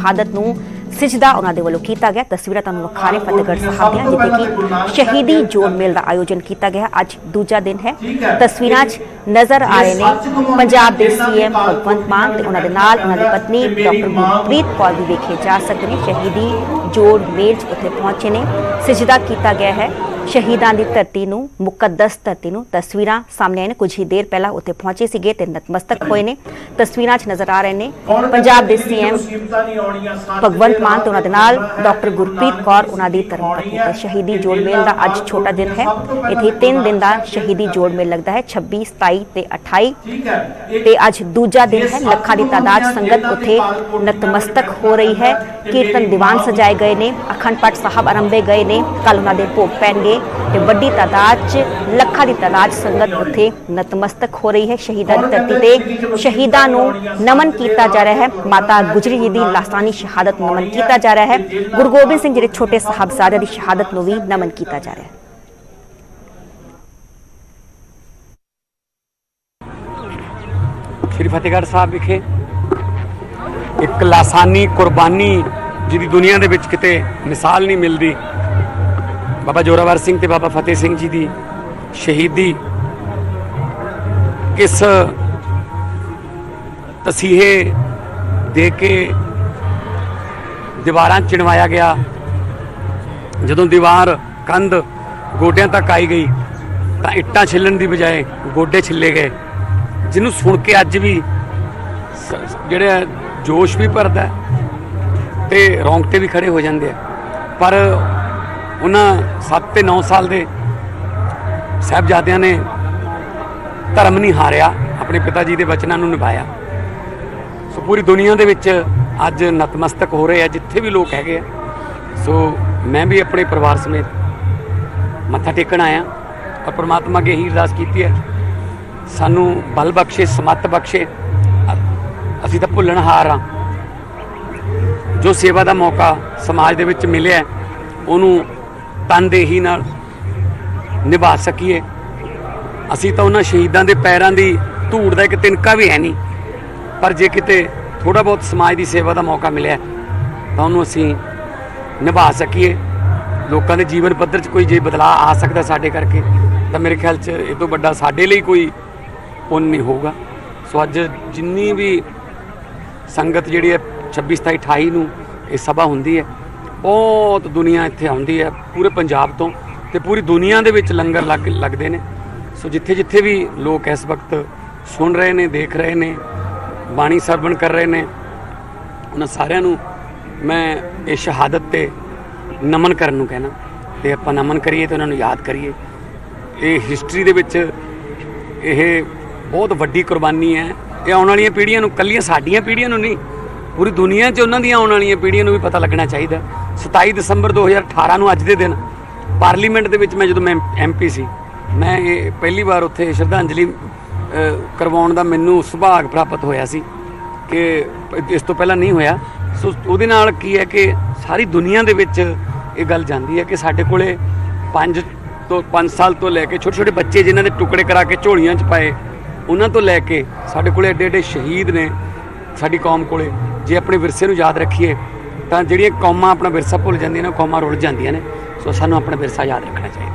ਸ਼ਹਾਦਤ ਨੂੰ ਸਿਜਦਾ ਉਹਨਾਂ ਦੇ ਵੱਲੋਂ ਕੀਤਾ ਗਿਆ। ਤਸਵੀਰਾਂ ਤੁਹਾਨੂੰ ਵਿਖਾ ਰਹੇ ਫਤਿਹਗੜ੍ਹ ਸਾਹਿਬ ਦੀਆਂ ਜਿੱਥੇ ਕਿ ਸ਼ਹੀਦੀ ਜੋੜ ਮੇਲ ਦਾ ਆਯੋਜਨ ਕੀਤਾ ਗਿਆ। ਅੱਜ ਦੂਜਾ ਦਿਨ ਹੈ। ਤਸਵੀਰਾਂ 'ਚ ਨਜ਼ਰ ਆ ਰਹੇ ਨੇ ਪੰਜਾਬ ਦੇ ਸੀਐਮ ਭਗਵੰਤ ਮਾਨ ਤੇ ਉਹਨਾਂ ਦੇ ਨਾਲ ਉਹਨਾਂ ਦੀ ਪਤਨੀ ਡਾਕਟਰ ਗੁਰਪ੍ਰੀਤ ਕੌਰ ਵੀ ਵੇਖੇ ਜਾ ਸਕਦੇ ਨੇ। ਸ਼ਹੀਦੀ ਜੋੜ ਮੇਲ 'ਚ ਉੱਥੇ ਪਹੁੰਚੇ ਨੇ। ਸਿਜਦਾ ਕੀਤਾ ਗਿਆ ਹੈ। ਸ਼ਹੀਦਾਂ ਦੀ ਧਰਤੀ ਨੂੰ, ਮੁਕੱਦਸ ਧਰਤੀ ਨੂੰ ਤਸਵੀਰਾਂ ਸਾਹਮਣੇ ਆਏ ਨੇ। ਕੁਝ ਹੀ ਦੇਰ ਪਹਿਲਾਂ ਉੱਥੇ ਪਹੁੰਚੇ ਸੀਗੇ ਤੇ ਨਤਮਸਤਕ ਹੋਏ ਨੇ। ਤਸਵੀਰਾਂ 'ਚ ਨਜ਼ਰ ਆ ਰਹੇ ਨੇ ਪੰਜਾਬ ਦੇ ਸੀਐਮ ਭਗਵੰਤ ਮਾਨ ਤੇ ਉਹਨਾਂ ਦੇ ਨਾਲ ਡਾਕਟਰ ਗੁਰਪ੍ਰੀਤ ਕੌਰ, ਉਹਨਾਂ ਦੀ ਧਰਮ ਪਤਨੀ ਤੇ ਸ਼ਹੀਦੀ ਜੋੜ ਮੇਲ ਦਾ ਅੱਜ ਛੋਟਾ ਦਿਨ ਹੈ। ਇੱਥੇ 3 ਦਿਨ ਦਾ ਸ਼ਹੀਦੀ ਜੋੜ ਮੇਲ ਲੱਗਦਾ ਹੈ 26 27 ਤੇ 28 ਤੇ ਅੱਜ ਦੂਜਾ ਦਿਨ ਹੈ, ਲੱਖਾਂ ਦੀ ਤਾਦਾਦ ਸੰਗਤ ਉੱਥੇ ਨਤਮਸਤਕ ਹੋ ਰਹੀ ਹੈ। ਕੀਰਤਨ ਦੀਵਾਨ ਸਜਾਏ ਗਏ ਨੇ, ਅਖੰਡ ਪਾਠ ਸਾਹਿਬ ਆਰੰਭੇ ਗਏ ਨੇ। ਕੱਲ ਉਹਨਾਂ ਦੇ ਭੋਗ ਪੈਣਗੇ। ਤੇ ਵੱਡੀ ਤਾਦਾਦ 'ਚ, ਲੱਖਾਂ ਦੀ ਤਾਦਾਦ ਸੰਗਤ ਉੱਥੇ ਨਤਮਸਤਕ ਹੋ ਰਹੀ ਹੈ। ਸ਼ਹੀਦਾਂ ਦੀ ਧਰਤੀ ਤੇ ਸ਼ਹੀਦਾਂ ਨੂੰ ਨਮਨ ਕੀਤਾ ਜਾ ਰਿਹਾ ਹੈ। ਮਾਤਾ ਗੁਜਰੀ ਜੀ ਦੀ ਲਾਸਾਨੀ ਸ਼ਹਾਦਤ ਨਮਨ ਕੀਤਾ ਜਾ ਰਿਹਾ ਹੈ। ਗੁਰੂ ਗੋਬਿੰਦ ਸਿੰਘ ਜੀ ਦੇ ਛੋਟੇ ਸਾਹਿਬਜ਼ਾਦਿਆਂ ਦੀ ਸ਼ਹਾਦਤ ਨੂੰ ਵੀ ਨਮਨ ਕੀਤਾ ਜਾ ਰਿਹਾ ਹੈ। ਸ਼੍ਰੀ ਫਤਿਹਗੜ੍ਹ ਸਾਹਿਬ ਵਿਖੇ ਇੱਕ ਲਾਸਾਨੀ ਕੁਰਬਾਨੀ ਜਿਹਦੀ ਦੁਨੀਆ ਦੇ ਵਿੱਚ ਕਿਤੇ ਮਿਸਾਲ ਨਹੀਂ ਮਿਲਦੀ ਬਾਬਾ ਜੋਰਾਵਰ ਸਿੰਘ ਤੇ ਬਾਬਾ ਫਤਿਹ ਸਿੰਘ ਜੀ ਦੀ ਸ਼ਹੀਦੀ ਕਿਸ ਤਸੀਹੇ ਦੇ ਕੇ ਦੀਵਾਰਾਂ ਚਿਣਵਾਇਆ ਗਿਆ। ਜਦੋਂ ਦੀਵਾਰ ਕੰਧ ਗੋਡਿਆਂ ਤੱਕ ਆਈ ਗਈ, ਤਾਂ ਇੱਟਾਂ ਛਿੱਲਣ ਦੀ ਬਜਾਏ ਗੋਡੇ ਛਿੱਲੇ ਗਏ। ਜਿਹਨੂੰ ਸੁਣ ਕੇ ਅੱਜ ਵੀ ਸ- ਜਿਹੜੇ ਜੋਸ਼ ਵੀ ਭਰਦਾ ਹੈ ਤੇ ਰੌਂਗਟੇ ਵੀ ਖੜੇ ਹੋ ਜਾਂਦੇ ਆ। ਪਰ ਉਹਨਾਂ 7 ਤੇ 9 ਸਾਲ ਦੇ ਸਾਹਿਬਜ਼ਾਦਿਆਂ ਨੇ ਧਰਮ ਨਹੀਂ ਹਾਰਿਆ, ਆਪਣੇ ਪਿਤਾ ਜੀ ਦੇ ਵਚਨਾਂ ਨੂੰ ਨਿਭਾਇਆ। ਸੋ ਪੂਰੀ ਦੁਨੀਆ ਦੇ ਵਿੱਚ ਅੱਜ ਨਤਮਸਤਕ ਹੋ ਰਹੇ ਆ, ਜਿੱਥੇ ਵੀ ਲੋਕ ਹੈਗੇ ਆ। ਸੋ ਮੈਂ ਵੀ ਆਪਣੇ ਪਰਿਵਾਰ ਸਮੇਤ ਮੱਥਾ ਟੇਕਣ ਆਇਆ। ਔਰ ਪ੍ਰਮਾਤਮਾ ਅੱਗੇ ਹੀ ਅਰਦਾਸ ਕੀਤੀ ਹੈ, ਸਾਨੂੰ ਬਲ ਬਖਸ਼ੇ, ਸਮੱਤ ਬਖਸ਼ੇ। ਅਸੀਂ ਤਾਂ ਭੁੱਲਣ ਹਾਰ ਆ ਜੋ ਸੇਵਾ ਦਾ ਮੌਕਾ ਸਮਾਜ ਦੇ ਵਿੱਚ ਮਿਲਿਆ, ਉਹਨੂੰ ਤਨਦੇਹੀ ਨਾਲ ਨਿਭਾ ਸਕੀਏ। ਅਸੀਂ ਤਾਂ ਉਹਨਾਂ ਸ਼ਹੀਦਾਂ ਦੇ ਪੈਰਾਂ ਦੀ ਧੂੜ ਦਾ ਇੱਕ ਤਿਨਕਾ ਵੀ ਹੈ ਨਹੀਂ। ਪਰ ਜੇ ਕਿਤੇ ਥੋੜਾ ਬਹੁਤ ਸਮਾਜ ਦੀ ਸੇਵਾ ਦਾ ਮੌਕਾ ਮਿਲਿਆ, ਤਾਂ ਉਹਨੂੰ ਅਸੀਂ ਨਿਭਾ ਸਕੀਏ। ਲੋਕਾਂ ਦੇ ਜੀਵਨ ਪੱਧਰ 'ਚ ਕੋਈ ਜੇ ਬਦਲਾਅ ਆ ਸਕਦਾ ਸਾਡੇ ਕਰਕੇ, ਤਾਂ ਮੇਰੇ ਖਿਆਲ 'ਚ ਇਹ ਤੋਂ ਵੱਡਾ ਸਾਡੇ ਲਈ ਕੋਈ ਪੁੰਨ ਨਹੀਂ ਹੋਊਗਾ। ਸੋ ਅੱਜ ਜਿੰਨੀ ਵੀ ਸੰਗਤ ਜਿਹੜੀ ਹੈ 26 27 28 ਨੂੰ ਇਹ ਸਭਾ ਹੁੰਦੀ ਹੈ ਬਹੁਤ ਦੁਨੀਆ ਇੱਥੇ ਆਉਂਦੀ ਹੈ, ਪੂਰੇ ਪੰਜਾਬ ਤੋਂ ਤੇ ਪੂਰੀ ਦੁਨੀਆ ਦੇ ਵਿੱਚ ਲੰਗਰ ਲੱਗ, ਲੱਗਦੇ ਨੇ। ਸੋ ਜਿੱਥੇ ਜਿੱਥੇ ਵੀ ਲੋਕ ਇਸ ਵਕਤ ਸੁਣ ਰਹੇ ਨੇ, ਦੇਖ ਰਹੇ ਨੇ, ਬਾਣੀ ਸਰਵਣ ਕਰ ਰਹੇ ਨੇ, ਉਹਨਾਂ ਸਾਰਿਆਂ ਨੂੰ ਮੈਂ ਇਹ ਸ਼ਹਾਦਤ ਤੇ ਨਮਨ ਕਰਨ ਨੂੰ ਕਹਿਣਾ। ਤੇ ਆਪਾਂ ਨਮਨ ਕਰੀਏ ਤੇ ਉਹਨਾਂ ਨੂੰ ਯਾਦ ਕਰੀਏ। ਇਹ ਹਿਸਟਰੀ ਦੇ ਵਿੱਚ ਇਹ ਬਹੁਤ ਵੱਡੀ ਕੁਰਬਾਨੀ ਹੈ। ਇਹ ਆਉਣ ਵਾਲੀਆਂ ਪੀੜ੍ਹੀਆਂ ਨੂੰ, ਕੱਲੀਆਂ ਸਾਡੀਆਂ ਪੀੜ੍ਹੀਆਂ ਨੂੰ ਨਹੀਂ ਪੂਰੀ ਦੁਨੀਆ 'ਚ ਉਹਨਾਂ ਦੀਆਂ ਆਉਣ ਵਾਲੀਆਂ ਪੀੜ੍ਹੀਆਂ ਨੂੰ ਵੀ ਪਤਾ ਲੱਗਣਾ ਚਾਹੀਦਾ। 27 ਦਸੰਬਰ 2018 ਨੂੰ ਅੱਜ ਦੇ ਦਿਨ ਪਾਰਲੀਮੈਂਟ ਦੇ ਵਿੱਚ ਮੈਂ ਜਦੋਂ ਮੈਂ ਐਮਪੀ ਸੀ, ਮੈਂ ਇਹ ਪਹਿਲੀ ਵਾਰ ਉੱਥੇ ਸ਼ਰਧਾਂਜਲੀ ਕਰਵਾਉਣ ਦਾ ਮੈਨੂੰ ਸੁਭਾਗ ਪ੍ਰਾਪਤ ਹੋਇਆ ਸੀ ਕਿ ਇਸ ਤੋਂ ਪਹਿਲਾਂ ਨਹੀਂ ਹੋਇਆ। ਸੋ ਉਹਦੇ ਨਾਲ ਕੀ ਹੈ ਕਿ ਸਾਰੀ ਦੁਨੀਆ ਦੇ ਵਿੱਚ ਇਹ ਗੱਲ ਜਾਂਦੀ ਹੈ ਕਿ ਸਾਡੇ ਕੋਲੇ 5 ਤੋਂ 5 ਸਾਲ ਤੋਂ ਲੈ ਕੇ ਛੋਟੇ ਛੋਟੇ ਬੱਚੇ ਜਿਨ੍ਹਾਂ ਦੇ ਟੁਕੜੇ ਕਰਾ ਕੇ ਝੋਲੀਆਂ 'ਚ ਪਾਏ, ਉਹਨਾਂ ਤੋਂ ਲੈ ਕੇ ਸਾਡੇ ਕੋਲੇ ਐਡੇ ਐਡੇ ਸ਼ਹੀਦ ਨੇ ਸਾਡੀ ਕੌਮ ਕੋਲੇ। ਜੇ ਆਪਣੇ ਵਿਰਸੇ ਨੂੰ ਯਾਦ ਰੱਖੀਏ, ਤਾਂ ਜਿਹੜੀਆਂ ਕੌਮਾਂ ਆਪਣਾ ਵਿਰਸਾ ਭੁੱਲ ਜਾਂਦੀਆਂ ਨੇ ਕੌਮਾਂ ਰੁੱਲ ਜਾਂਦੀਆਂ ਨੇ। ਸੋ ਸਾਨੂੰ ਆਪਣਾ ਵਿਰਸਾ ਯਾਦ ਰੱਖਣਾ ਚਾਹੀਦਾ।